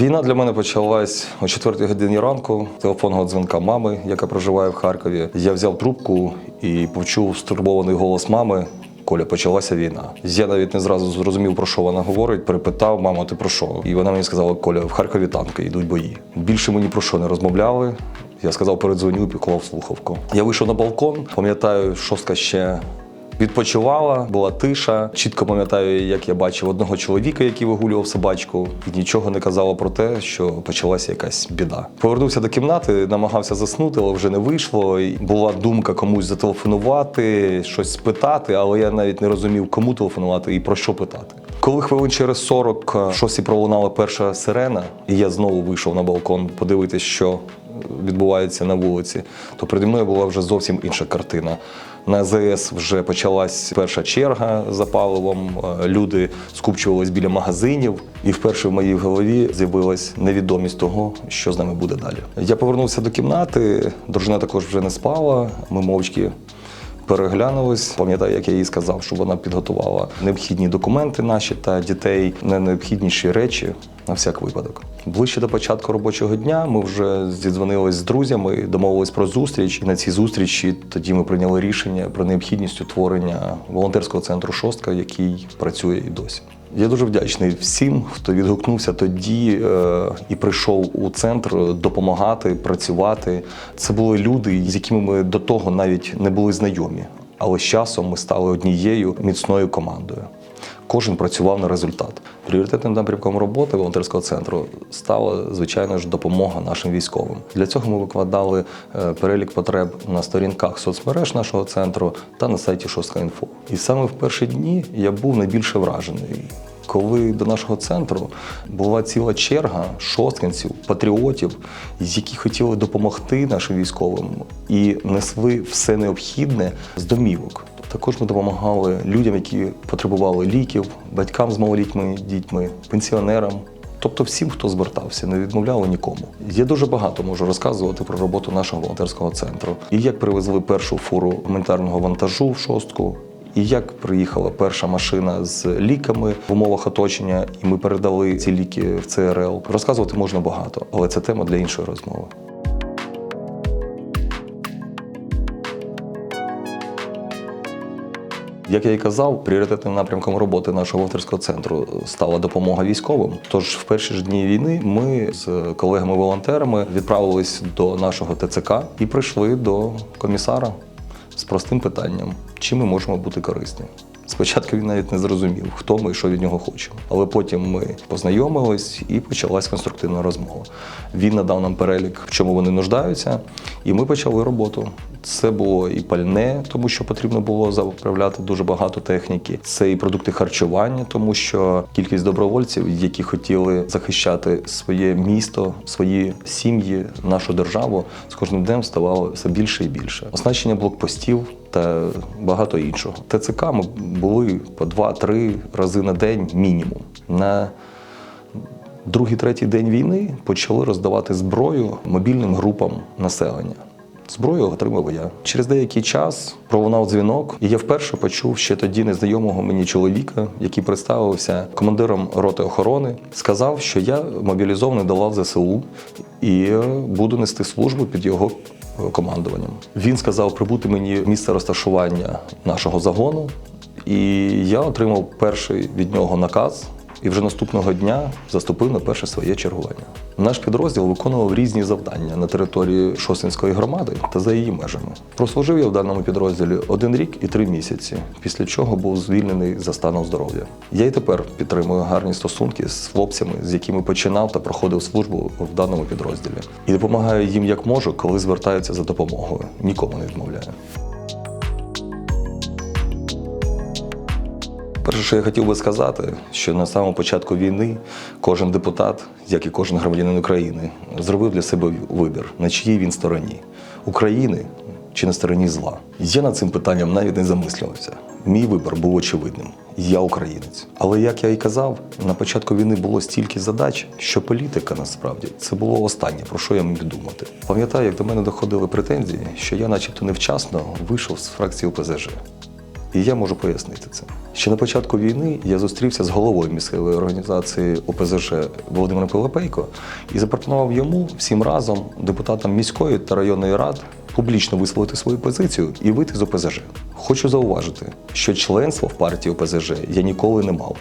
Війна для мене почалась о 4 годині ранку. Телефонного дзвінка мами, яка проживає в Харкові. Я взяв трубку і почув стурбований голос мами. Коля, почалася війна. Я навіть не зразу зрозумів, про що вона говорить. Перепитав, мамо, ти про що? І вона мені сказала: Коля, в Харкові танки йдуть бої. Більше ми ні про що не розмовляли. Я сказав, передзвоню і поклав слухавку. Я вийшов на балкон. Пам'ятаю, шостка ще Відпочивала, була тиша. Чітко пам'ятаю, як я бачив одного чоловіка, який вигулював собачку, і нічого не казало про те, що почалася якась біда. Повернувся до кімнати, намагався заснути, але вже не вийшло. Була думка комусь зателефонувати, щось спитати, але я навіть не розумів, кому телефонувати і про що питати. Коли хвилин через 40 щось і пролунала перша сирена, і я знову вийшов на балкон подивитися, що відбувається на вулиці, то переді мною була вже зовсім інша картина. На АЗС вже почалась перша черга за паливом. е, Люди скупчувались біля магазинів, і вперше в моїй голові з'явилась невідомість того, що з нами буде далі. Я повернувся до кімнати. Дружина також вже не спала. Ми мовчки переглянулись. Пам'ятаю, як я їй сказав, що вона підготувала необхідні документи наші та дітей, не необхідніші речі на всяк випадок. Ближче до початку робочого дня ми вже зідзвонились з друзями, домовились про зустріч. І на цій зустрічі тоді ми прийняли рішення про необхідність утворення волонтерського центру Шостка, який працює і досі. Я дуже вдячний всім, хто відгукнувся тоді е, і прийшов у центр допомагати, працювати. Це були люди, з якими ми до того навіть не були знайомі. Але з часом ми стали однією міцною командою. Кожен працював на результат. Пріоритетним напрямком роботи волонтерського центру стала, звичайно ж, допомога нашим військовим. Для цього ми викладали е, перелік потреб на сторінках соцмереж нашого центру та на сайті Шостка.Інфо. І саме в перші дні я був найбільше вражений. Коли до нашого центру була ціла черга шосткинців, патріотів, які хотіли допомогти нашим військовим і несли все необхідне з домівок. Також ми допомагали людям, які потребували ліків, батькам з малолітніми дітьми, пенсіонерам. Тобто всім, хто звертався, не відмовляли нікому. Я дуже багато можу розказувати про роботу нашого волонтерського центру. І як привезли першу фуру гуманітарного вантажу в шостку, і як приїхала перша машина з ліками в умовах оточення, і ми передали ці ліки в ЦРЛ. Розказувати можна багато, але це тема для іншої розмови. Як я і казав, пріоритетним напрямком роботи нашого волонтерського центру стала допомога військовим. Тож в перші ж дні війни ми з колегами-волонтерами відправились до нашого ТЦК і прийшли до комісара з простим питанням: чим ми можемо бути корисні. Спочатку він навіть не зрозумів, хто ми і що від нього хочемо. Але потім ми познайомились і почалась конструктивна розмова. Він надав нам перелік, в чому вони нуждаються, і ми почали роботу. Це було і пальне, тому що потрібно було заправляти дуже багато техніки. Це і продукти харчування, тому що кількість добровольців, які хотіли захищати своє місто, свої сім'ї, нашу державу, з кожним днем ставало все більше і більше. Оснащення блокпостів та багато іншого. ТЦК ми були по 2-3 рази на день мінімум. На другий, третій день війни почали роздавати зброю мобільним групам населення. Зброю отримав я. Через деякий час пролунав дзвінок, і я вперше почув ще тоді незнайомого мені чоловіка, який представився командиром роти охорони. Сказав, що я мобілізований до лав ЗСУ і буду нести службу під його командуванням. Він сказав прибути мені місце розташування нашого загону, і я отримав перший від нього наказ. І вже наступного дня заступив на перше своє чергування. Наш підрозділ виконував різні завдання на території Шосинської громади та за її межами. Прослужив я в даному підрозділі один рік і три місяці, після чого був звільнений за станом здоров'я. Я й тепер підтримую гарні стосунки з хлопцями, з якими починав та проходив службу в даному підрозділі. І допомагаю їм як можу, коли звертаються за допомогою. Нікому не відмовляю. Перше, що я хотів би сказати, що на самому початку війни кожен депутат, як і кожен громадянин України, зробив для себе вибір, на чиїй він стороні України чи на стороні зла. Я над цим питанням навіть не замислювався. Мій вибір був очевидним. Я українець. Але як я і казав, на початку війни було стільки задач, що політика насправді це було останнє, про що я міг думати. Пам'ятаю, як до мене доходили претензії, що я, начебто, невчасно вийшов з фракції ОПЗЖ. І я можу пояснити це. Ще на початку війни я зустрівся з головою місцевої організації ОПЗЖ Володимиром Пилипейко і запропонував йому всім разом, депутатам міської та районної рад, публічно висловити свою позицію і вийти з ОПЗЖ. Хочу зауважити, що членство в партії ОПЗЖ я ніколи не мав.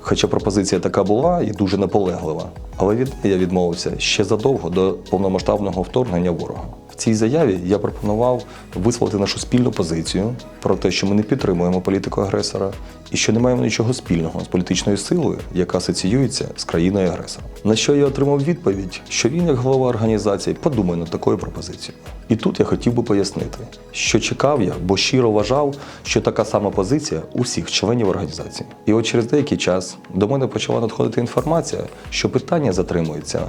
Хоча пропозиція така була і дуже наполеглива, але від я відмовився ще задовго до повномасштабного вторгнення ворога. В цій заяві я пропонував висловити нашу спільну позицію про те, що ми не підтримуємо політику агресора і що не маємо нічого спільного з політичною силою, яка асоціюється з країною агресором. На що я отримав відповідь, що він, як голова організації, подумає над такою пропозицією. І тут я хотів би пояснити, що чекав я, бо щиро вважав, що така сама позиція у всіх членів організації. І от через деякий час до мене почала надходити інформація, що питання затримується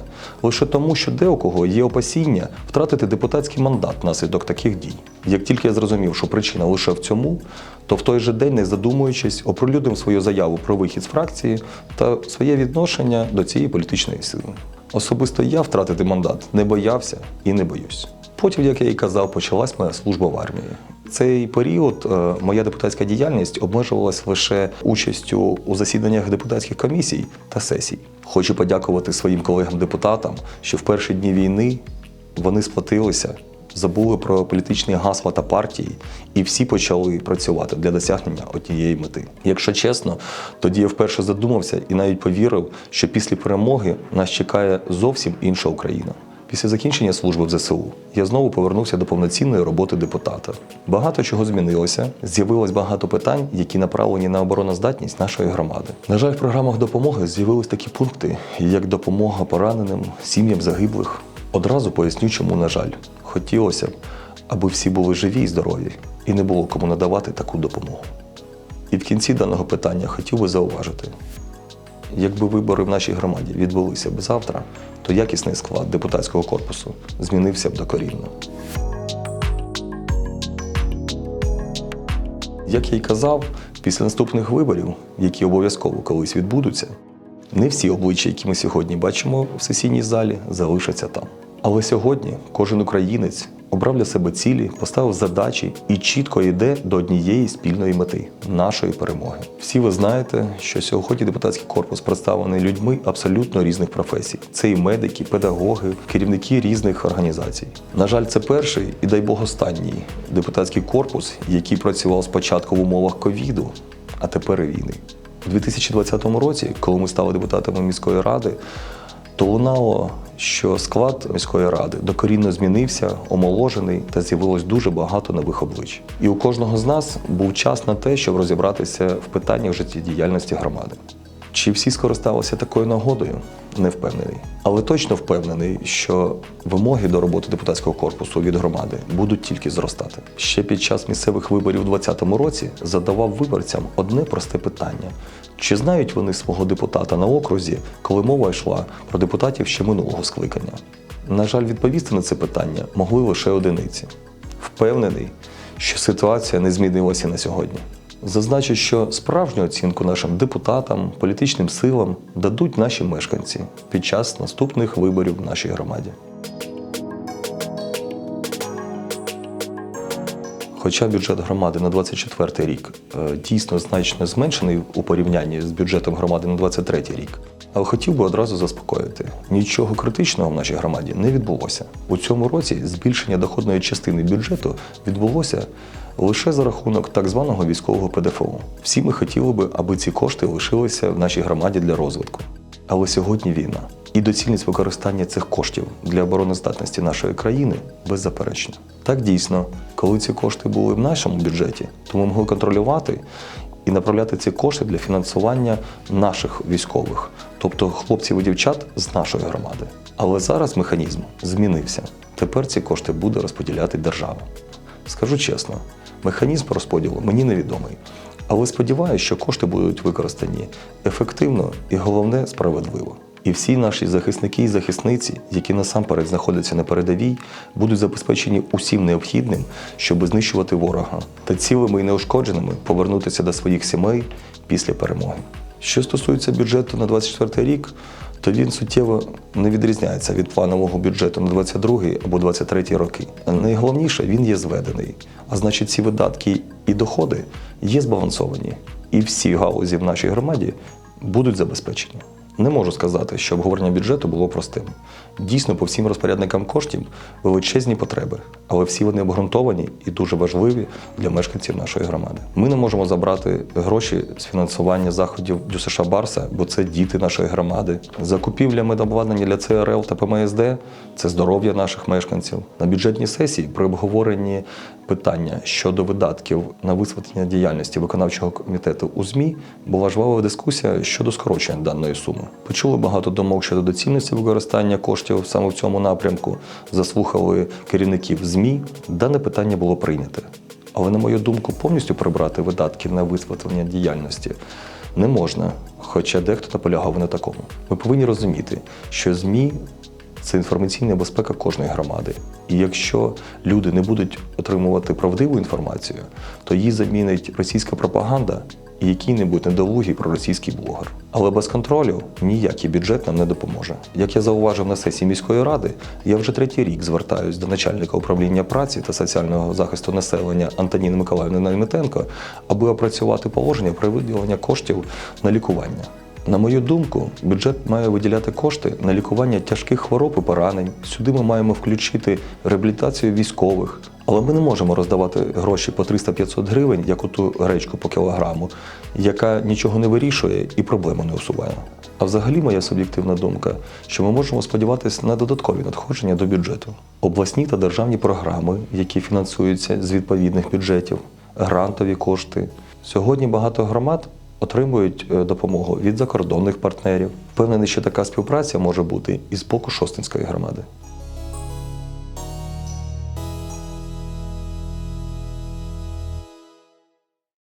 лише тому, що де у кого є опасіння втратити депутатський мандат внаслідок таких дій. Як тільки я зрозумів, що причина лише в цьому, то в той же день, не задумуючись, оприлюднив свою заяву про вихід з фракції та своє відношення до цієї політичної сили. Особисто я втратити мандат не боявся і не боюсь. Потім, як я і казав, почалась моя служба в армії. Цей період е, моя депутатська діяльність обмежувалась лише участю у засіданнях депутатських комісій та сесій. Хочу подякувати своїм колегам-депутатам, що в перші дні війни вони сплатилися, забули про політичні гасла та партії, і всі почали працювати для досягнення однієї мети. Якщо чесно, тоді я вперше задумався і навіть повірив, що після перемоги нас чекає зовсім інша Україна. Після закінчення служби в ЗСУ я знову повернувся до повноцінної роботи депутата. Багато чого змінилося, з'явилось багато питань, які направлені на обороноздатність нашої громади. На жаль, в програмах допомоги з'явились такі пункти, як допомога пораненим, сім'ям загиблих. Одразу поясню, чому, на жаль, хотілося б, аби всі були живі і здорові, і не було кому надавати таку допомогу. І в кінці даного питання хотів би зауважити, Якби вибори в нашій громаді відбулися б завтра, то якісний склад депутатського корпусу змінився б докорінно. Як я й казав, після наступних виборів, які обов'язково колись відбудуться, не всі обличчя, які ми сьогодні бачимо в сесійній залі, залишаться там. Але сьогодні кожен українець обрав для себе цілі, поставив задачі і чітко йде до однієї спільної мети нашої перемоги. Всі ви знаєте, що сьогодні депутатський корпус представлений людьми абсолютно різних професій. Це і медики, педагоги, керівники різних організацій. На жаль, це перший і дай Бог останній депутатський корпус, який працював спочатку в умовах ковіду, а тепер і війни. У 2020 році, коли ми стали депутатами міської ради, то лунало, що склад міської ради докорінно змінився, омоложений та з'явилось дуже багато нових облич. І у кожного з нас був час на те, щоб розібратися в питаннях життєдіяльності громади. Чи всі скористалися такою нагодою? Не впевнений. Але точно впевнений, що вимоги до роботи депутатського корпусу від громади будуть тільки зростати. Ще під час місцевих виборів у 2020 році задавав виборцям одне просте питання: чи знають вони свого депутата на окрузі, коли мова йшла про депутатів ще минулого скликання? На жаль, відповісти на це питання могли лише одиниці. Впевнений, що ситуація не змінилася на сьогодні. Зазначу, що справжню оцінку нашим депутатам, політичним силам дадуть наші мешканці під час наступних виборів в нашій громаді. Хоча бюджет громади на 24 рік е, дійсно значно зменшений у порівнянні з бюджетом громади на 23 рік, але хотів би одразу заспокоїти: нічого критичного в нашій громаді не відбулося. У цьому році збільшення доходної частини бюджету відбулося лише за рахунок так званого військового ПДФО. Всі ми хотіли би, аби ці кошти лишилися в нашій громаді для розвитку. Але сьогодні війна. І доцільність використання цих коштів для обороноздатності нашої країни беззаперечна. Так дійсно, коли ці кошти були в нашому бюджеті, то ми могли контролювати і направляти ці кошти для фінансування наших військових, тобто хлопців і дівчат з нашої громади. Але зараз механізм змінився. Тепер ці кошти буде розподіляти держава. Скажу чесно, механізм розподілу мені невідомий. Але сподіваюся, що кошти будуть використані ефективно і головне справедливо. І всі наші захисники і захисниці, які насамперед знаходяться на передовій, будуть забезпечені усім необхідним, щоб знищувати ворога та цілими і неушкодженими повернутися до своїх сімей після перемоги. Що стосується бюджету на 24 рік, то він суттєво не відрізняється від планового бюджету на 22 або 23 роки. Найголовніше, він є зведений. А значить, ці видатки, і доходи є збалансовані, і всі галузі в нашій громаді будуть забезпечені. Не можу сказати, що обговорення бюджету було простим. Дійсно, по всім розпорядникам коштів величезні потреби, але всі вони обґрунтовані і дуже важливі для мешканців нашої громади. Ми не можемо забрати гроші з фінансування заходів ДЮСШ Барса, бо це діти нашої громади. Закупівля медобладнання для ЦРЛ та ПМСД це здоров'я наших мешканців. На бюджетній сесії при обговоренні питання щодо видатків на висвітлення діяльності виконавчого комітету у ЗМІ була жвава дискусія щодо скорочення даної суми. Почули багато думок щодо доцільності використання коштів саме в цьому напрямку. Заслухали керівників ЗМІ. Дане питання було прийняте. Але, на мою думку, повністю прибрати видатки на висвітлення діяльності не можна, хоча дехто наполягав на такому. Ми повинні розуміти, що ЗМІ це інформаційна безпека кожної громади. І якщо люди не будуть отримувати правдиву інформацію, то її замінить російська пропаганда і який-небудь недолугий проросійський блогер. Але без контролю ніякий бюджет нам не допоможе. Як я зауважив на сесії міської ради, я вже третій рік звертаюсь до начальника управління праці та соціального захисту населення Антоніни Миколаївни Нальметенко, аби опрацювати положення про виділення коштів на лікування. На мою думку, бюджет має виділяти кошти на лікування тяжких хвороб і поранень. Сюди ми маємо включити реабілітацію військових. Але ми не можемо роздавати гроші по 300-500 гривень, як оту гречку по кілограму, яка нічого не вирішує і проблему не усуває. А взагалі моя суб'єктивна думка, що ми можемо сподіватися на додаткові надходження до бюджету. Обласні та державні програми, які фінансуються з відповідних бюджетів, грантові кошти. Сьогодні багато громад отримують е, допомогу від закордонних партнерів. Впевнений, що така співпраця може бути і з боку Шостинської громади.